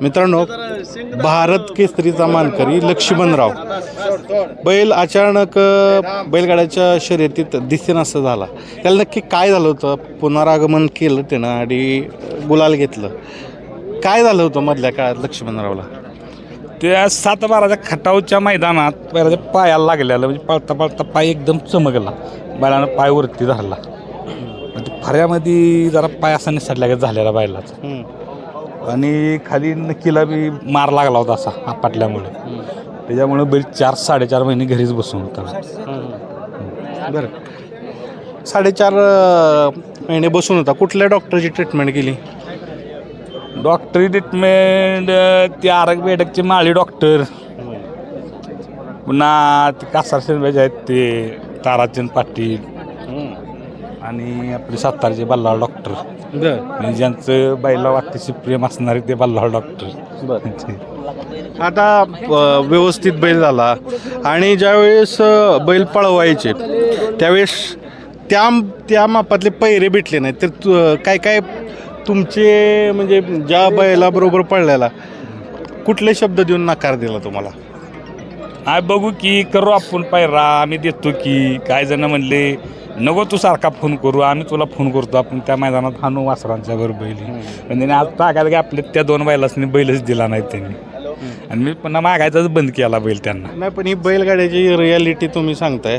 मित्रांनो भारत केसरीचा मानकरी लक्ष्मणराव. बैल अचानक बैलगाड्याच्या शर्यतीत दिसेनासं झाला. त्याला नक्की काय झालं होतं? पुनरागमन केलं त्यानं आणि गुलाल घेतलं. काय झालं होतं मधल्या काळात लक्ष्मणरावला? त्या सात बाराच्या खटावच्या मैदानात पहिल्या पायाला लागलेलं म्हणजे पळता पळता पाय एकदम चमकला. बैलानं पाय वरती धरला. म्हणजे फऱ्यामध्ये जरा पाय असा निसटल्या झालेला बैलाचा. आणि खाली नक्कीला बी मार लागला होता असा आपटल्यामुळे. त्याच्यामुळे बैल चार साडेचार महिने घरीच बसून होता. बरं. साडेचार महिने बसून होता. कुठल्या डॉक्टरची ट्रीटमेंट केली? डॉक्टरी ट्रीटमेंट ते आरग बेडकचे माळी डॉक्टर. पुन्हा ते कासार शेंबाचे आहेत ते ताराचंद पाटील. आणि आपले सातारचे बल्लाळ डॉक्टर. बरं. म्हणजे ज्यांचं बैला वाटतेशी प्रेम असणारे ते बल्लाळ डॉक्टर बरं. आता अ, व्यवस्थित बैल झाला. आणि ज्यावेळेस अ, बैल पळवायचे त्यावेळेस त्या त्या मापातले पैरे भेटले नाहीत. तर तु- काय काय तुमचे म्हणजे ज्या बैलाबरोबर पळल्याला कुठले शब्द देऊन नकार दिला तुम्हाला? आय बघू की करू आपण पायरा आम्ही देतो की. काय जण म्हणले नको तू सारखा फोन करू आम्ही तुला फोन करतो आपण त्या मैदानात हाणू वासरांच्या बरोबर बैल. त्याने आज ताकात की आपल्या त्या दोन बैलासनी बैलच दिला नाही त्यांनी. आणि मी पुन्हा मागायचाच बंद केला बैल त्यांना. नाही पण ही बैलगाड्याची रियालिटी तुम्ही सांगताय.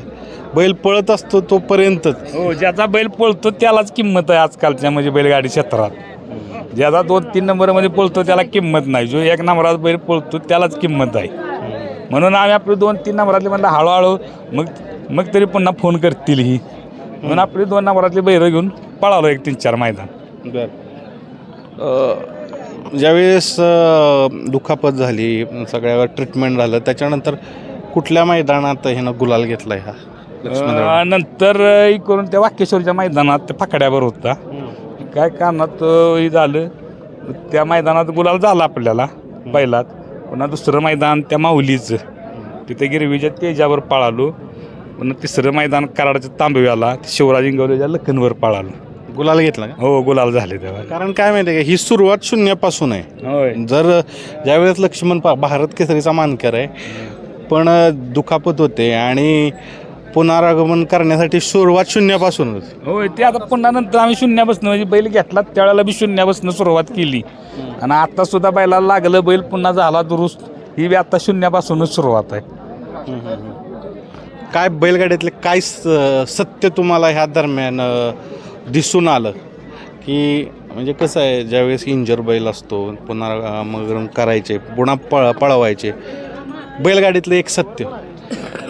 बैल पळत असतो तोपर्यंतच. हो ज्याचा बैल पळतो त्यालाच किंमत आहे आजकालच्या म्हणजे बैलगाडी क्षेत्रात. ज्याचा दोन तीन नंबरमध्ये पळतो त्याला किंमत नाही. जो एक नंबरात बैल पळतो त्यालाच किंमत आहे. म्हणून आम्ही आपले दोन तीन नंबरातले म्हणलं हळूहळू मग मग तरी पुन्हा फोन करतील ही. म्हणून आपली दोन नंबरातली बैरं घेऊन पळालो एक तीन चार मैदान. बर. ज्यावेळेस अ, दुखापत झाली सगळ्यावर ट्रीटमेंट झालं त्याच्यानंतर कुठल्या मैदानात ह्यानं गुलाल घेतलाय हा? लक्ष्मणराव अं, नंतर अं, करून त्या वाक्येश्वरच्या मैदानात ते फाकड्यावर होता. काय कारणात अं, हे झालं त्या मैदानात गुलाल झाला आपल्याला बैलात पुन्हा दुसरं मैदान त्या माऊलीचं. तिथे गिरवीच्या तेजावर पळालो. पुन्हा तिसरं मैदान कराडाच्या तांबव्याला शिवराज इंगवलेच्या लखनवर पळालो. गुलाल घेतला का? हो गुलाल झाले तेव्हा. कारण काय माहिती आहे का ही सुरुवात शून्यापासून आहे. होय. जर ज्यावेळेस लक्ष्मण पा भारत केसरीचा मानकर आहे पण दुखापत होते आणि पुनरागमन करण्यासाठी सुरुवात शून्यापासूनच होय ते आता पुन्हा नंतर आम्ही शून्यापासून म्हणजे बैल घेतला त्यावेळेला बी शून्यापासून सुरुवात केली. आणि आता सुद्धा बैलाला लागलं बैल पुन्हा झाला दुरुस्त. ही बी आता शून्यापासूनच सुरुवात आहे. काय बैलगाड्यातले काय स- सत्य तुम्हाला ह्या दरम्यान अ, दिसून आलं? की म्हणजे कसं आहे ज्यावेळेस इंजर बैल असतो पुन्हा मग करायचे पुन्हा पळ पळवायचे बैलगाडीतलं एक सत्य?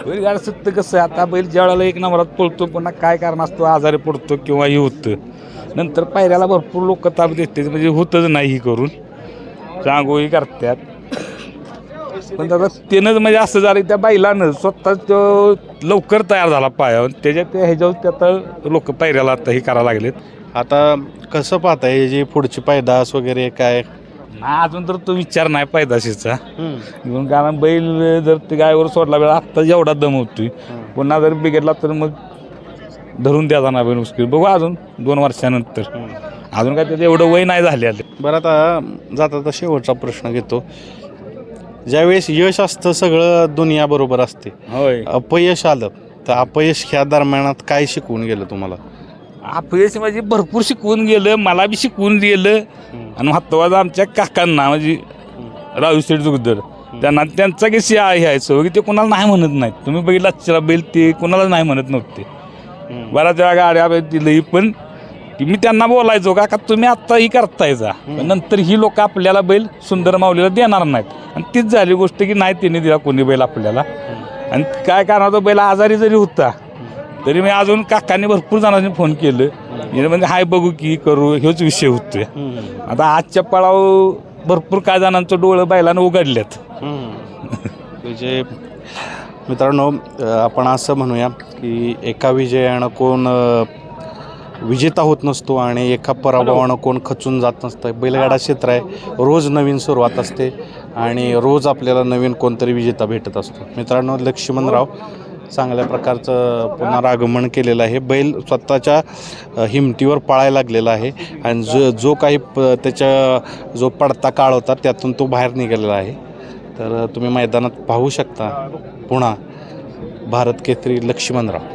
बैलगाडी सत्य कसं आहे आता बैल ज्यावेळेला एक नंबरात पळतो पुन्हा काय कारण असतो आजारी पडतो किंवा हे होतं. नंतर पायऱ्याला भरपूर लोक ताप देते म्हणजे होतच नाही ही करून. चांगोही करतात. पण दादा त्यानं म्हणजे असं झालं की त्या बैलानं स्वतः तो लवकर तयार झाला पायावर त्याच्या त्या ह्याच्यावर ते आता लोक पायऱ्याला आता हे करायला लागलेत. आता कसं पाहताय हे जी पुढची पायदास वगैरे काय? ना अजून तर तो विचार नाही पायदाशीचा म्हणून कारण बैल जर ते गायवर सोडला वेळ आत्ता एवढा दम होतोय. पुन्हा जर बिघडला तर मग धरून द्यायचा ना बैल मुश्किल बघू अजून दोन वर्षानंतर. अजून काय त्याचं एवढं वय नाही झाले बरं आता जाता तर शेवटचा प्रश्न घेतो. ज्यावेळेस यश असतं सगळं दुनिया बरोबर असते. होय. अपयश आलं तर अपयश ह्या दरम्यानात काय शिकवून गेलं तुम्हाला? अपयश म्हणजे भरपूर शिकवून गेलं मला बी शिकवून गेलं आणि महत्वाचं आमच्या काकांना म्हणजे राजू शेठ जुगदर त्यांना त्यांचा की शिया हे आहे सवय की ते कोणाला नाही म्हणत नाहीत. तुम्ही बघितला बैल ते कोणाला नाही म्हणत नव्हते. बऱ्याच वेळा गाड्या दिलंही पण की मी त्यांना बोलायचो का का तुम्ही आत्ता ही करतायचा पण नंतर ही लोक आपल्याला बैल सुंदर माऊलीला देणार नाहीत. आणि तीच झाली गोष्ट की नाही त्यांनी दिला कोणी बैल आपल्याला. आणि काय कारणाचा बैल आजारी जरी होता तरी मी अजून काकांनी भरपूर जणांनी फोन केलं. म्हणजे हाय बघू की करू ह्योच विषय होतोय. आता आजच्या पळाव भरपूर काय जणांचं डोळं बैलानं उघडल्यात म्हणजे मित्रांनो आपण असं म्हणूया की एका विजयानं कोण विजेता होत नसतो आणि एका पराभवानं कोण खचून जात नसतं. बैलगाडा क्षेत्र आहे. रोज नवीन सुरुवात असते आणि रोज आपल्याला नवीन कोणतरी विजेता भेटत असतो. मित्रांनो लक्ष्मणराव चांगल्या प्रकारचं पुन्हा आगमन केलेलं आहे. बैल स्वतःच्या हिमतीवर पळायला लागलेला आहे आणि जो जो काही प त्याच्या जो पडता काळ होता त्यातून तो बाहेर निघालेला आहे. तर तुम्ही मैदानात पाहू शकता पुन्हा भारत केसरी लक्ष्मणराव.